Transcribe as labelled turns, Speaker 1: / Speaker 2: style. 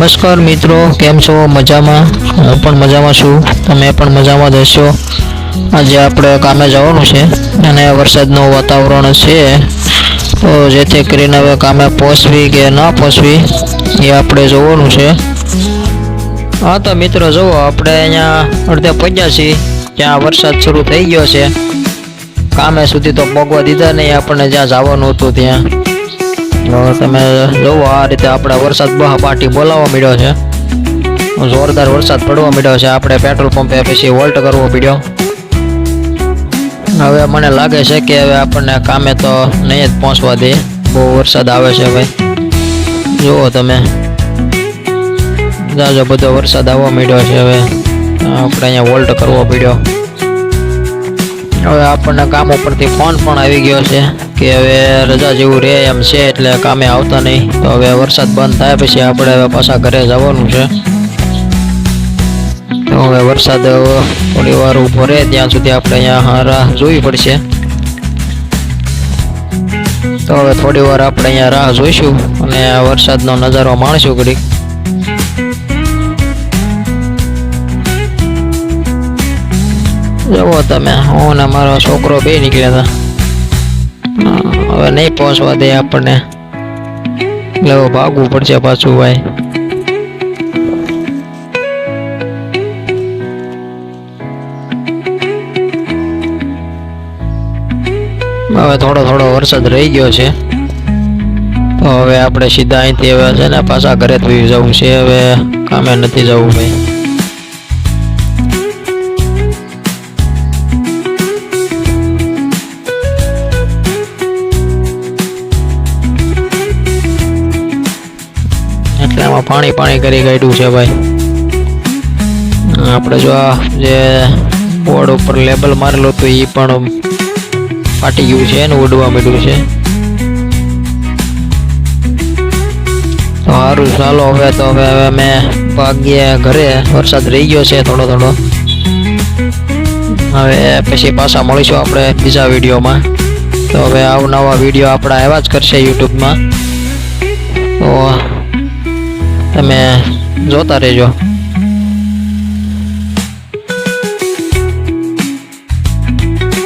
Speaker 1: નમસ્કાર મિત્રો, કેમ છો? મજામાં? હું પણ મજામાં છું. તમે પણ મજામાં જ હશો? આજે આપણે કામે જવાનું છે અને વરસાદનું વાતાવરણ છે. તો જેથી કરીને હવે કામે પહોંચવી કે ના પહોંચવી, એ આપણે જોવાનું છે. હા, તો મિત્રો, જુઓ, આપણે અહીંયા અડધે પહોંચ્યા છીએ. ત્યાં વરસાદ શરૂ થઈ ગયો છે. કામે સુધી તો પગવા દીધા નહીં, આપણને જ્યાં જવાનું હતું ત્યાં. તમે જોવો આ રીતે આપણે વરસાદ બહા પાટી બોલાવવા મળ્યો છે. જોરદાર વરસાદ પડવા મળ્યો છે. આપણે પેટ્રોલ પંપે પછી વોલ્ટ કરવો પડ્યો. હવે મને લાગે છે કે હવે આપણને કામે તો નહીં જ પહોંચવા દે. બહુ વરસાદ આવે છે ભાઈ. જુઓ તમે. જાજો બધો વરસાદ આવવા મળ્યો છે હવે. આપણે અહીંયા વોલ્ટ કરવો પડ્યો. હવે આપણને કામ ઉપરથી ફોન પણ આવી ગયો છે કે હવે રજા જેવું રહે એમ છે એટલે કામે આવતા નહીં. તો હવે વરસાદ બંધ થાય પછી આપણે હવે પાછા ઘરે જવાનું છે. તો હવે વરસાદ થોડી વાર ઊભો રહે, ત્યાં સુધી આપણે અહીંયા રાહ જોવી પડશે. તો હવે થોડી વાર આપણે અહીંયા રાહ જોઈશું અને વરસાદનો નજારો માણશું ઘડીક. જુઓ તમે. હું ને મારો છોકરો બે નીકળ્યા હતા. હવે નહીં પહોંચવા દે આપણને. એટલે હવે ભાગવું પડશે પાછું ભાઈ. હવે થોડો થોડો વરસાદ રહી ગયો છે. તો હવે આપણે સીધા અહીંથી હવે છે ને પાછા ઘરે જવું છે. હવે કામે નથી જવું ભાઈ. આમાં પાણી પાણી કરી કાઢ્યું છે ભાઈ. આપણે જો આ જે બોર્ડ ઉપર લેબલ મારેલું હતું એ પણ ફાટી ગયું છે ને ઉડવા માંડ્યું છે. તો સારું ચાલો હવે તો હવે હવે અમે ભાગ્યે ઘરે વરસાદ રહી ગયો છે થોડો થોડો. હવે પછી પાછા મળીશું આપણે બીજા વિડીયોમાં. તો હવે આવનવા વીડિયો આપણા એવા જ કરશે યુટ્યુબમાં. તો તમે જોતા રહેજો.